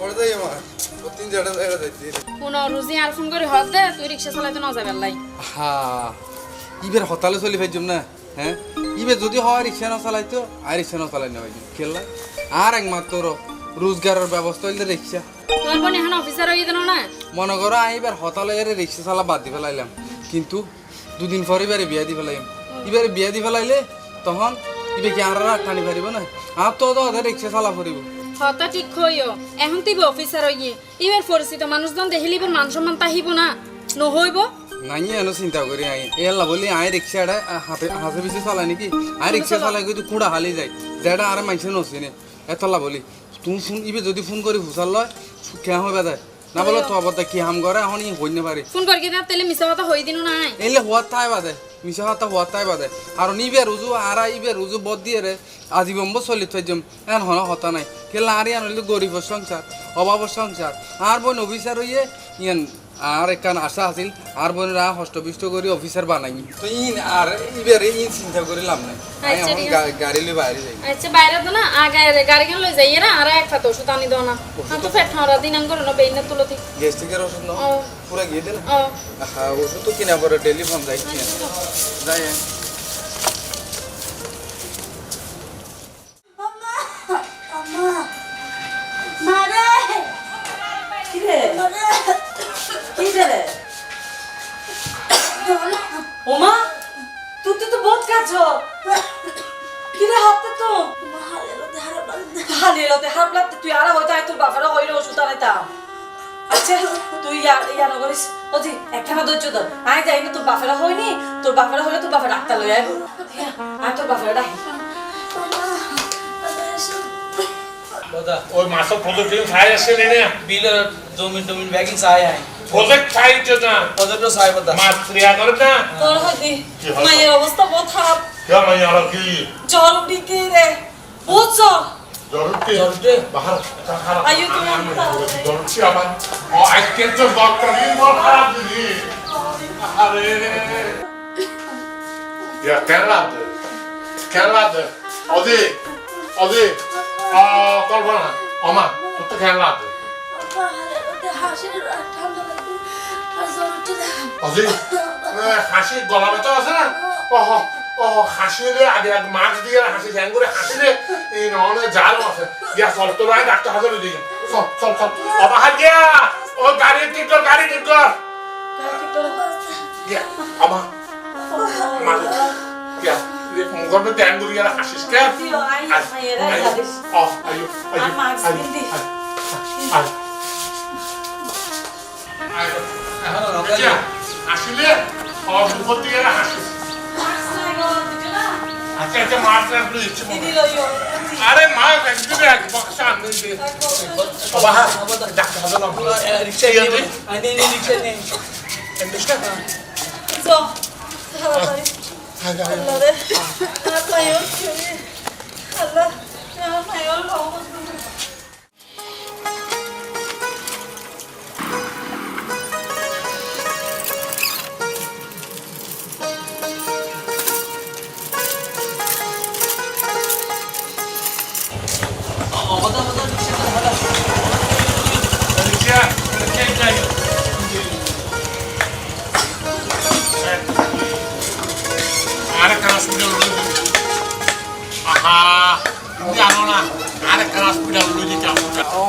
পরে আমার। তিন চারটা জায়গা যাইতে কোন রুজি আর ফোন করে হদ দে তুই রিক্সা চালাইতে না যাবে লাই হা ইবের হতালে চলি না হ্যাঁ? ইবে যদি হয় রিক্সা না চালাইতো আর রিক্সা না চালাই না পাইছি খেললা আর একমাত্র রোজগারের ব্যবস্থা হইলে রিক্সা। তোমার বোন এখন অফিসার দিল না মনে করো আমি এবার হতালে এর রিক্সা চালা বাদ দি ফেলাইলাম। কিন্তু দুদিন পরে এবারে বিয়া দি ফেলাইম। এবারে বিয়া দি ফেলাইলে তখন ইবে কি আর টানি পারিব না? আর তো রিক্সা চালা পড়িব হতা ঠিক হইও। এখন তুই অফিসার হইয়ে। ইবার পরিচিত মানুষজন দেখিলে ইবার মান সম্মান তাহিব না। নহইব? নাই এনো চিন্তা করি আই। এলা বলি আই রিক্সাটা হাতে হাতে বেশি চালাই নাকি? আই রিক্সা চালাই কিন্তু কুড়া হালি যায়। যেটা আর মানুষ নচিনে। এতলা বলি তুমি ফোন ইবে যদি ফোন করি হুসাল লয় কে হবে দেয় না বলো তো আবার কি হাম করে এখন হইনে পারি। ফোন করি কিনা তেলে মিছা কথা হই দিন নাই। এলে হওয়ার তাই বাদে মিশা হাতা হওয়ার তাই বাদে। আর নিবে রুজু আর ইবে রুজু বদ দিয়ে রে আজীবম্ব চলি থাকজম এখন হন হতা নাই। কেলা আর ইয়ান হইলে গরিবের সংসার অভাবের সংসার। আর বোন অফিসার হইয়ে ইয়ান আর একখান আশা আছিল আর বোনেরা হষ্টপিষ্ট করে অফিসার বানাই। তো ইন আর ইবের ইন চিন্তা করে লাভ নাই। আমি আচ্ছা, এখন গাড়ি লই বাইরে যাই। আচ্ছা বাইরে তো না আগে গাড়ি কেন লই যাইয়ে না আর এক ফাতে ওষুধ আনি দাও না। তো পেট খাওয়া দিন আঙ্গর না বেইনে তুলো ঠিক। গ্যাস্ট্রিকের ওষুধ না পুরা গিয়ে দিলে হ্যাঁ ওষুধ তো কিনা পরে টেলিফোন যাই কিনা যাই ওমা তুই তো বহুত কাছ কিরে হাতে তো? হালি এলোতে হারাপ লাগতে তুই আর আয় তোর বাপেরা হইলে ওষুধ আনাইতাম আচ্ছা তুই ইয়ার করিস। ওজি একখানা ধৈর্য ধর। আয় যাই না তোর বাপেরা হয়নি তোর বাপেরা হইলে তোর বাপের ডাক্তার লই আইব। আয় তোর বাপেরা ডাকি। ওই মাসে প্রজেক্ট খাই আসছে নে না bilar domin domin vägin sai hai project খাইছে না? পদটো sai bata মাছ ক্রিয়া করে না? তোর হইদি কি? মায়ের অবস্থা বহুত খারাপ। কে আর কি? জ্বর উঠিকে রে। বহুত জ্বর জরুরি জরুরি? বাহার খারাপ। আয়ু তুমি জরুরি আবার। ও আজকে তো ডক্টর খারাপ দিদি আরে আ তো হাসি? গলা ব্যথা আছে না? ওহ ওহ হাসিলে আগে আগে মাছ দিয়ে হাসি ঠ্যাং করে হাসিলে এই নহলে জাল আছে গিয়া চল তো ভাই ডাক্তার হাজার দিকে চল চল চল। অবাহার গিয়া ও গাড়ি ঠিক কর গাড়ি ঠিক কর। গিয়া আমা মাল গিয়া মুখর মধ্যে ট্যাং করে গিয়া হাসিস কে? আয়ু। গিয়া হাসিলে দিকে আচ্ছা আচ্ছা মাছ ইচ্ছে আরে মা এক বক্সা বাবা ডাক্তার ini Oda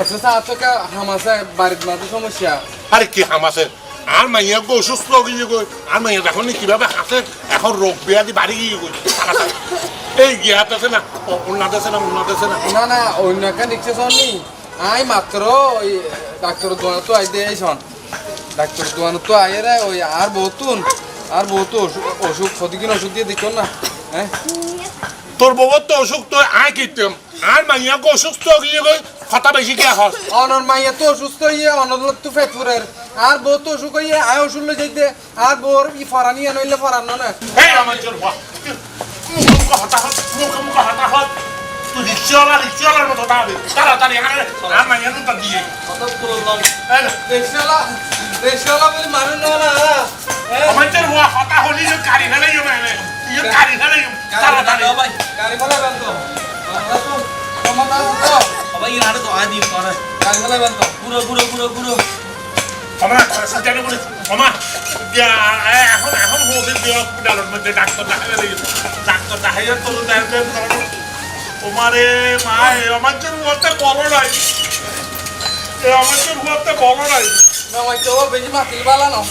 অসুস্থ আছে কা হামাসা বাড়ির মাঝে সমস্যা। আরে কি হামাসে? আর মাইয়া গো অসুস্থ গিয়ে গই আর মাইয়া দেখো নি কীভাবে হাসে। এখন রোগ ব্যাধি বাড়ি গিয়ে তাড়াতাড়ি। এই গিয়াত আছে না উন্নত না উন্নত আছে না? না না অন্য একটা রিক্সা শোনি আই মাত্র ওই ডাক্তার দোকান তো আই দিয়ে শোন। ডাক্তার দোকান তো আই রে ওই আর বহুতুন আর বহুত অসুখ অসুখ প্রতিদিন ওষুধ দিয়ে দিচ্ছ না। হ্যাঁ? তোর বউ তো অসুখ তো আয় কিতাম আর মাইয়া গো অসুস্থ গিয়ে কথা বেশি কে হস অনর মাইয়া তো অসুস্থ হইয়ে অনদলত তো ফেটপুরের আর বহুত অসুখ হইয়ে আয় লই যাইতে আর বউর ই ফরানি আনইলে ফরানো না এই আমার চল বাহ মুখ হতাহত মুখ মুখ হতাহত। তুই রিক্সাওয়ালা রিক্সাওয়ালার মতো দাঁড়াবে তাড়াতাড়ি আরে আর মাইয়া তো দিয়ে। না, রিক্সাওয়ালা রিক্সাওয়ালা বলে মানুষ না। না হতা হলি যে গাড়ি ফেলাই মানে ইয়ে গাড়ি ফেলাই তাড়াতাড়ি। bhai গাড়ি ফেলা বেন তো। আমরা তো। আদি করে। গাড়ি ফেলাই বান পুরো পুরো পুরো পুরো। ক্ষমা সাজানো করে ক্ষমা। এখন এখন হোদের দিয়া হসপিটালের মধ্যে ডাক্তার দেখাইয়া দিয়েছে ডাক্তার দেখাইয়া তো দেখবেন তোমারে মা আমার যে হুয়াতে বলো নাই। এ আমার যে হুয়াতে বলো নাই। মামাই তো বেশি মাতিল বালা না।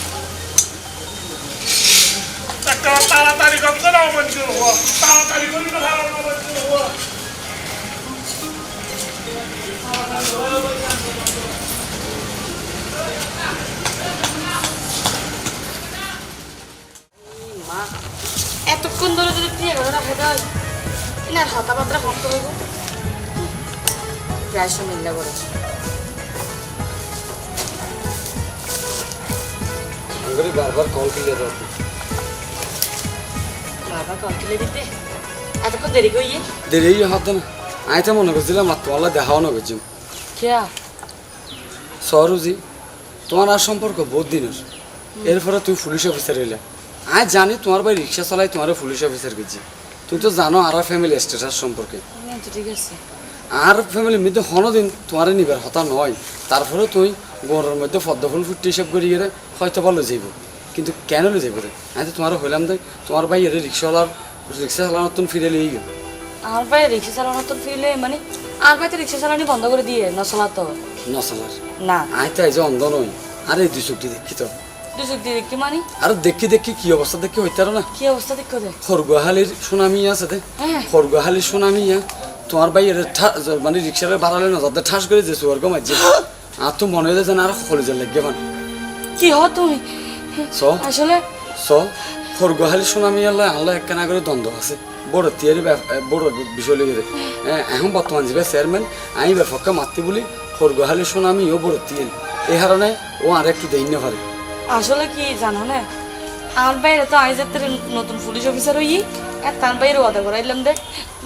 তাড়াতাড়ি করতে না আমার যে তাড়াতাড়ি করি না ভালো না আমার যে এতক্ষণ ধরে যদি তুই এগারোটা খেতে হয় এনার হাতা পাত্রা ভক্ত হইব প্রায় সময় মিল্লা করে বারবার কল কিলে দাও বাবা কল দিতে। এতক্ষণ দেরি করিয়ে। দেরি হতো না। আমি তো মনে করছিলাম আর তোমার দেখাও না করছি খেয়া সরুজি তোমার আর সম্পর্ক বহুত দিনের। এরপরে তুমি পুলিশ অফিসার হইলে। আমি জানি তোমার ভাই রিক্সা চালাই তোমার পুলিশ অফিসার গেছি তুমি তো জানো আর ফ্যামিলি স্ট্যাটাস সম্পর্কে। ঠিক আছে। আর ফ্যামিলির মধ্যে দিন তোমার নিবার হতা নয়। তারপরে তুই গরের মধ্যে পদ্ম ফুল ফুটতে হিসাব করি গেলে হয়তো ভালো যাইব কিন্তু কেন লো যাইব রে? আমি তো তোমার হইলাম দেখ। তোমার ভাই এর রিক্সাওয়ালার রিক্সা চালানোর তুমি ফিরে লিয়ে গেল। আর ভাই রিক্সা চালানো তো ফিরলে মানে আর ভাই তো রিক্সা চালানি বন্ধ করে দিয়ে না চালাতো নসালার না। আমি তো এই যে অন্ধ নই। আরে দুই চুক্তি দেখি তো। দুশো দিয়ে দেখি মানে? আর দেখি দেখি কি অবস্থা দেখি হইতার না। কি অবস্থা দেখো দে খরগুয়াহালির সুনামি আছে দে হ্যাঁ। খরগুয়াহালির সুনামি তোমার ভাই এর মানে রিক্সারে বাড়ালে না যাতে ঠাস করে যে সুয়ার্গ মাঝে আর তো মনে হয়ে যায় আর কলেজের লাগে মানে। কি হ তুমি স আসলে স খরগুয়াহালির সুনামি আল্লাহ আল্লাহ একখানা করে দ্বন্দ্ব আছে। বড় তিয়ারি বড় বিষয় লেগে এখন বর্তমান যে চেয়ারম্যান আমি ব্যাপককে মাতি বলি খরগুয়াহালির সুনামি ও বড় তিয়ারি এই কারণে ও আর একটু না পারে আসলে কি জানো না আমার বাইরে তো আইজ একটা নতুন পুলিশ অফিসার হই আর তার বাইরে ওয়াদা করাইলাম দে।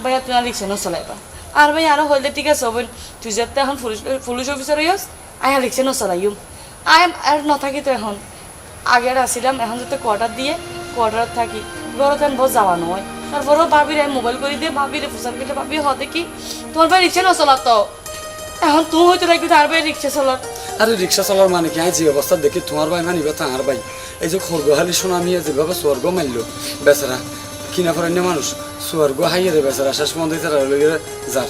ভাইয়া তুই আর রিক্সা নচলাইবা আর ভাই আরও হইলে ঠিক আছে হবেন। তুই যাতে এখন পুলিশ পুলিশ অফিসার হইস আই আর রিক্সা নচলাইম আই আর নথাকি তো এখন। আগে আসিলাম এখন যাতে কোয়ার্টার দিয়ে কোয়ার্টার থাকি। ঘরত এখন বহুত যাওয়া নয় তারপরেও ভাবির আমি মোবাইল করে দিয়ে ভাবিরে ফুসার কেটে ভাবি হ দেখি তোমার ভাই রিক্সা নচলাতো এখন তুমি হয়তো লাগবে তার ভাই রিক্সা চলার আরে রিক্সা চালার মানে কি? আমি যে অবস্থা দেখি তোমার ভাই মানিবে তাহার ভাই। এই যে খরগোহালি সুনামি যেভাবে স্বর্গ মারলো বেচারা কিনা ফরেন মানুষ স্বর্গ হাইয়ে রে বেচারা শেষ মন্দির তারা লগে যার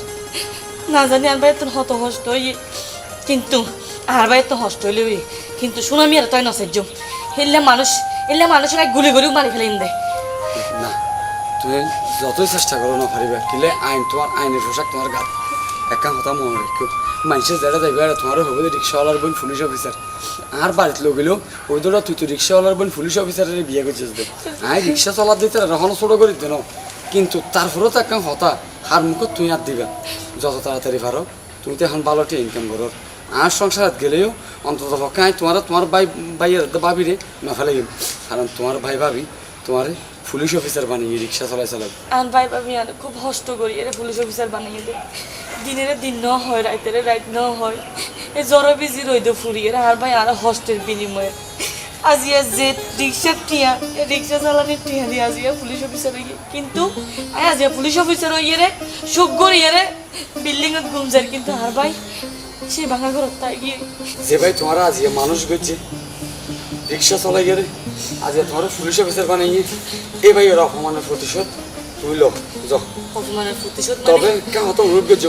না জানি আর ভাই তো হত হই কিন্তু আর ভাই তো হষ্ট হইলে কিন্তু সুনামি আর তাই নসাইজ হেললে মানুষ এলে মানুষের এক গুলি গুলিও মারি ফেলেন দে। না, তুমি যতই চেষ্টা করো না কিলে আইন তোমার আইনের পোশাক তোমার গাত। একা কথা মনে রেখো মানুষের যারা যাইবে আর তোমারও হবে রিক্সাওয়ালার বোন পুলিশ অফিসার। আর বাড়িতে লোক গেলেও ওই দৌড়া তুই তো রিক্সাওয়ালার বোন পুলিশ অফিসারের বিয়ে করছিস দে। আই রিক্সা চলার দিতে এখনও ছোটো করে দিতে কিন্তু তারপরেও তো একটা হতা হার মুখত তুই আর দিবা। যত তাড়াতাড়ি পারো, তুমি তো এখন ভালোটি ইনকাম করো। আর সংসারাত গেলেও অন্তত পক্ষে তোমার তোমার ভাই ভাইয়ের ভাবিরে না ফেলে কারণ তোমার ভাই ভাবি তোমার পুলিশ অফিসার বানিয়ে রিক্সা চলাই চালাই। আর ভাই ভাবি আর খুব হষ্ট করি এর পুলিশ অফিসার বানিয়ে দে। দিনের দিন ন হয়, রাইতের রাইত ন হয়। এ জ্বর বিজি রইদ এর আর ভাই আর হস্টের বিনিময়ে। আজিয়া যে রিক্সা টিয়া রিক্সা চালানির টিয়া দিয়ে আজিয়া পুলিশ অফিসার হইয়ে কিন্তু আজিয়া পুলিশ অফিসার হইয়ে রে, সুখ করিয়ে রে বিল্ডিংত ঘুমজার কিন্তু আর ভাই সেই ভাঙা ঘর তাই গিয়ে যে ভাই তোমার আজ মানুষ গেছে রিক্সা চলাই গেলে আজ তোমার পুলিশ অফিসার বানিয়ে এই ভাই এর অপমানের প্রতিশোধ তুমি লো যাও। অপমানের প্রতিশোধ তবে মানে কেমন তো করছ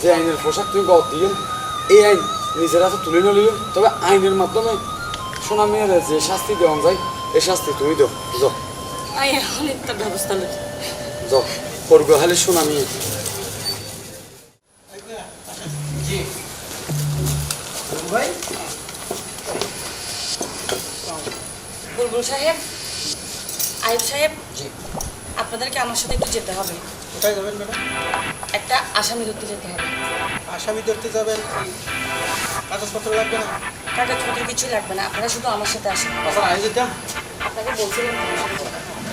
যে আইনের পোশাক তুমি গদ দিয়ে এই আইন নিজের হাতে তুলে নিলিও তবে আইনের মাধ্যমে সোনা মেয়ের যে শাস্তি দেওয়া যায় এই শাস্তি তুমি দাও যাও। আই এখন একটা ব্যবস্থা লই যাও করব হালে সোনা মেয়ে। বুলবুল সাহেব? আইব সাহেব? আপনাদেরকে আমার সাথে একটু যেতে হবে। কোথায় যাবেন ম্যাডাম? একটা আসামি ধরতে যেতে হবে। আসামি ধরতে যাবেন? কাগজপত্র লাগবে না? কাগজপত্র কিছু লাগবে না। আপনারা শুধু আমার সাথে আসেন। তখন যেতাম আপনাকে বলছিলেন।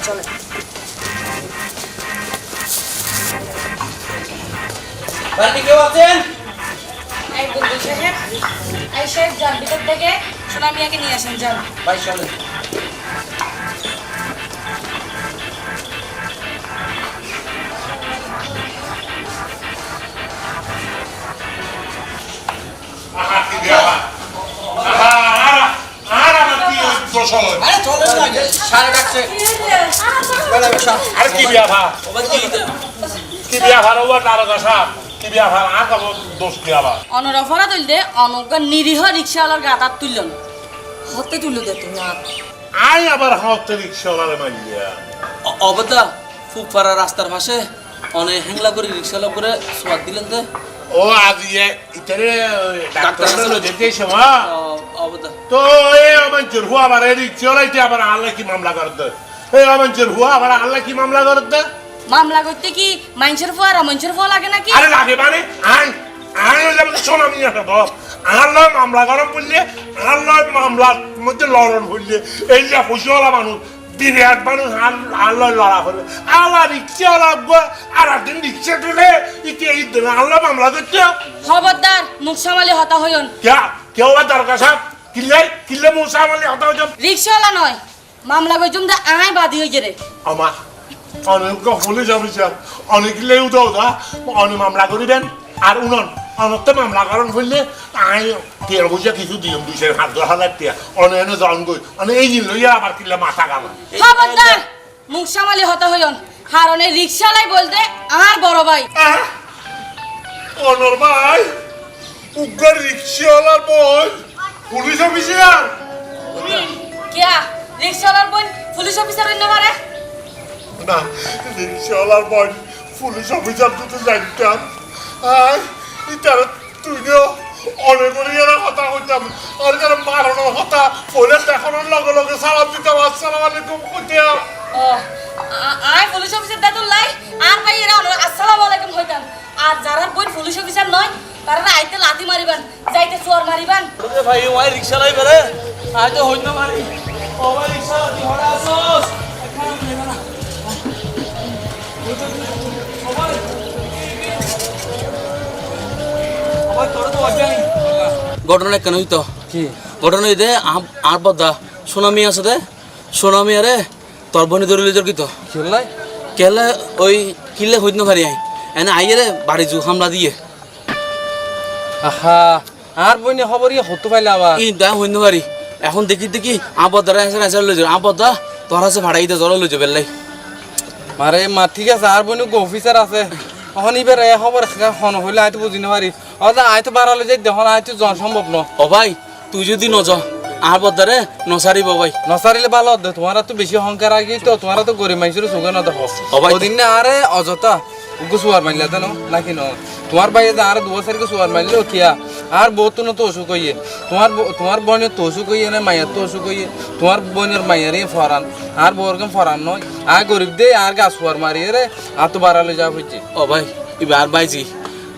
চলেন। বাড়িতে কেউ আছেন? এই বন্ধু সাহেব এই ভিতর থেকে সোনা মিয়াকে নিয়ে আসেন যান। ভাই চলেন। আর কি বিয়া ভা কি? বিয়া ভার ওবার নারকা সাপ কি বিয়া ভার আর কাবো দোষ কি আবার? অনরফরা তুল দে অনজ্ঞ নিরীহ রিক্সাওয়ালার গাতার তুলল না। হতে তুলু দে তুমি আর আই আবার হতে রিক্সাওয়ালারে মারিয়া অবদা ফুকপাড়া রাস্তার পাশে অনেক হ্যাংলা করে রিক্সালা করে সোয়াদ দিলেন দে। ও আজ ইয়ে ইতারে ডাক্তার হলো যেতে সময় অবদা। তো এ আমার জোর হুয়া আবার রিক্সাওয়ালাইতে আবার আল্লাহ কি মামলা করতে এই আমার জোর হুয়া আবার আল্লাহ কি মামলা করতে মামলা করতে কি মাইনসের ফোয়া রমনসের ফোয়া লাগে নাকি? আরে লাগে মানে? আন আন যাব শোন আমি না তো আল্লাহ মামলা গরম বললে আল্লাহ মামলার মধ্যে লড়ন বললে এই যে ফুসিওয়ালা মানুষ বিরাট মানুষ আল্লাহ লড়া হলে আলা রিক্সা লাগব আর একদিন রিক্সা ঠেলে ইতি এই দিন আল্লাহ মামলা করছে। খবরদার মুখ সামালে হতা হইন কে? কেউ দরকার সাহেব? কিল্লে কিলে মুখ সামালে হতা হইন রিক্সাওয়ালা নয় মামলা কইজুম দা আয় বাদী হই গেরে আমার অনেক পুলিশ অফিসার অনেক লেউ তো ওটা অনেক মামলা করিবেন আর উনন অনতে মামলা করেন ফেললে আই তেল বুঝে কিছু দিম দুইশের হাত দশ হাজার টিয়া। অনেক এনে জন গই। অনেক এই লইয়া আবার কিল্লে মাথা কামা খবরদার মুখ সামালি হতা হইন হারনে রিক্সালাই বলতে আর বড় ভাই। অনর ভাই উগ্র রিক্সাওয়ালার বই। Police officer. কিয়া রিক্সাওয়ালার বোন পুলিশ অফিসার হইন পারে না রিক্সাওয়ালার বই পুলিশ অফিসার তো জানতাম। আর ইতার তুইও অনেক অনেক কথা কইতাম আর যারা মারানোর কথা ফোনে দেখানোর লগে লগে সালাম দিতাম আসসালাম আলাইকুম কইতাম আয় পুলিশ অফিসার দাদুল লাই আর ভাই এরা আসসালামু আলাইকুম হইতাম। আর যারা বোন পুলিশ অফিসার নয় তারা আইতে লাথি মারিবান যাইতে চোর মারিবান। ভাই ওই রিক্সা লাই বেরে আজ তো হইন মারি। ও ভাই রিক্সা তুই হড়া আসোস? ঘটনা কেন হইতো? কি? ঘটনা দে আর বদা সোনামি আছে দে। সোনামি আরে তোর বনি ধরে লিজর কিতো কেলে ওই কিলে হইত না আই। এনে আইয়ে রে বাড়ি জু হামলা দিয়ে। আহা আর বইনে খবর ইয়ে হতে পাইলে আবার। ই দা হইত না পারি এখন দেখি দেখি আবদারা আছে আছে লই আবদা তোর আছে ভাড়াই দে জল লই যাবে লাই মারে মা ঠিক আছে আর বইনে অফিসার আছে। এখন এ খবর হন হইলে আইতো বুঝি না পারি আইতো বাড়ালে যাই দেখুন আইতো জন সম্ভব ন। ও ভাই তুই যদি নজ আর বদারে নসারিব ভাই। নসারিলে ভালো দে তোমার তো বেশি অহংকার আগে তো তোমার তো গরিব মানুষের সুখে না দেখো অবাই- ওদিন না আরে অযথা উগু সুয়ার মারলে তো নাকি ন? তোমার বাইরে আর দু বছর সুয়ার মারলে কিয়া আর বহুত তো অসুখ হইয়ে। তোমার তোমার বোনের তো অসুখ হইয়ে না মায়ের তো অসুখ হইয়ে। তোমার বোনের মায়েরই ফরান। আর বউরকে ফরান নয়। আর গরিব দে আর গা সুয়ার মারিয়ে রে আর তো বাড়ালে যা হচ্ছে ও ভাই এবার বাইজি।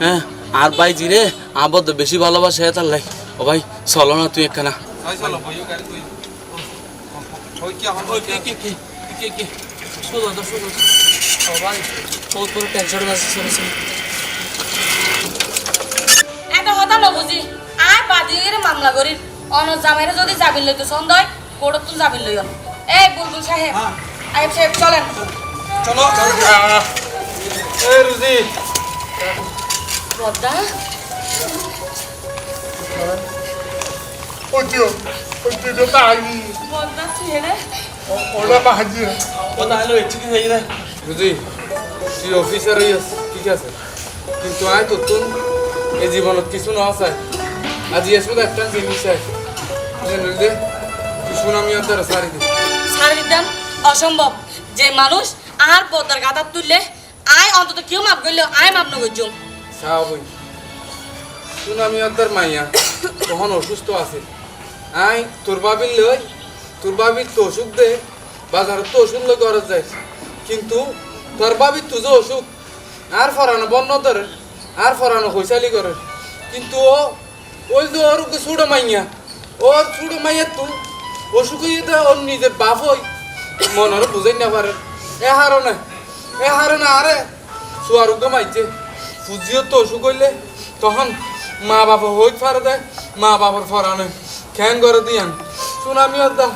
হ্যাঁ আর বাইজি রে আবদ্ধ বেশি ভালোবাসে তার লাই। ও ভাই চলো না তুই একখানা। চলো গাড়ি ওই কি ওই কি কি কি কি কি? শুধু তো শুধু ও ভাই বহুত বড় টেনশন আছে একটা কথা নবুঝি আর বাদিয়ের মামলা করি। অন জামাইরে যদি যাবিন লইতো সন্দেহ কোর্টত তুই যাবিন লইও। এই বুলবুল সাহেব আইব সাহেব চলেন। চলো এ রুজি। বদ্দা ওইটিও ওইটিও তাই বদ্দা তুই হেরে ওটা বাহাজি ও তাহলে ঠিক হয়ে যায় বুঝি তুই অফিসার হইয়াস ঠিক আছে? কিন্তু আয় তো তুন এই জীবনত কিছু না আছে আজি এসব একটা জিনিস আছে তুই সুনামি অন্তরে সারি দি ছাড় দিতাম? অসম্ভব। যে মানুষ আর বদ্দার গাতার তুললে আয় অন্তত কেউ মাপ করলে আয় মাপ নগর স্বাভাবিক সুনামি অন্তর মাইয়া তখন অসুস্থ আছে। আই তোর বাবির লই। তোর বাবির তো অসুখ দে। বাজারে তো ওষুধ লই ঘরে যায়। কিন্তু তোর বাবির তো যে অসুখ আর ফরানো বন্ধ ধরে আর ফরানো হৈশালি করে। কিন্তু ও, ওই যে ওর ছুটো মাইয়া, ওর ছুটো মাইয়া তো অসুখ ওর নিজের বাপ হই মনের বুঝাই না পারে। এ হারনে এ হারনে আরে সুয়ার উগে মাইছে। ফুজিও তো অসুখ হইলে তখন মা বাবা হই ফারে দেয়, মা বাবার ফরানে। খ্যান করে দিয়ান। সুনামি দা,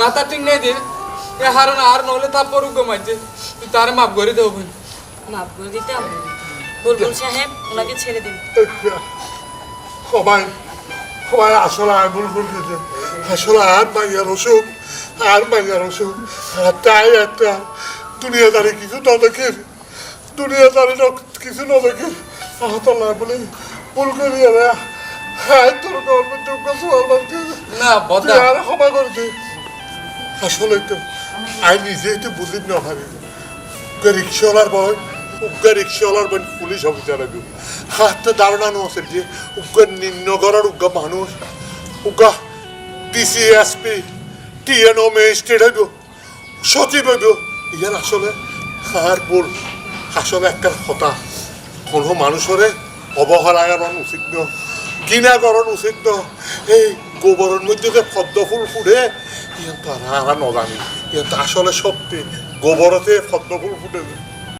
মাথা ঠিক নেই দিয়ে, এ হারনে আর নহলে তারপর উগে মাইছে। তুই তারে মাফ করে দেবো মাপ করে দিতাম বুলবুল সাহেব ওনাকে ছেড়ে দিন। সবাই সবাই আসলে আর আসলে আর আর আর তাই একটা দুনিয়াদারি কিছু না দেখে দুনিয়াদারি কিছু না আহতলা বলে ভুল করি রে হাই তোর গর্বের যোগ্য সওয়াল না বদা তুই আর ক্ষমা করে দে। আসলে তো আই নিজেই তো বুঝিম না রিক্সাওয়ালার বয় উগ্র রিক্সাওয়ালার বয় পুলিশ অফিসার আগে হাতটা ধারণা নো আছে যে উগ্র নিম্নগরের উগ্র মানুষ। উগ্র ডিসি এসপি টিএনও ম্যাজিস্ট্রেট হইব, সচিব হইব। ইয়ার আসলে আর বল আসলে একটা কথা, কোনো মানুষরে অবহেলা করার উচিত ন ঘৃণা করার উচিত ন এই গোবরের মধ্যে যে পদ্ম ফুল ফুটে ইয়ান তো আর নজানি ইয়ান আসলে সত্যি, গোবরতে পদ্ম ফুল ফুটে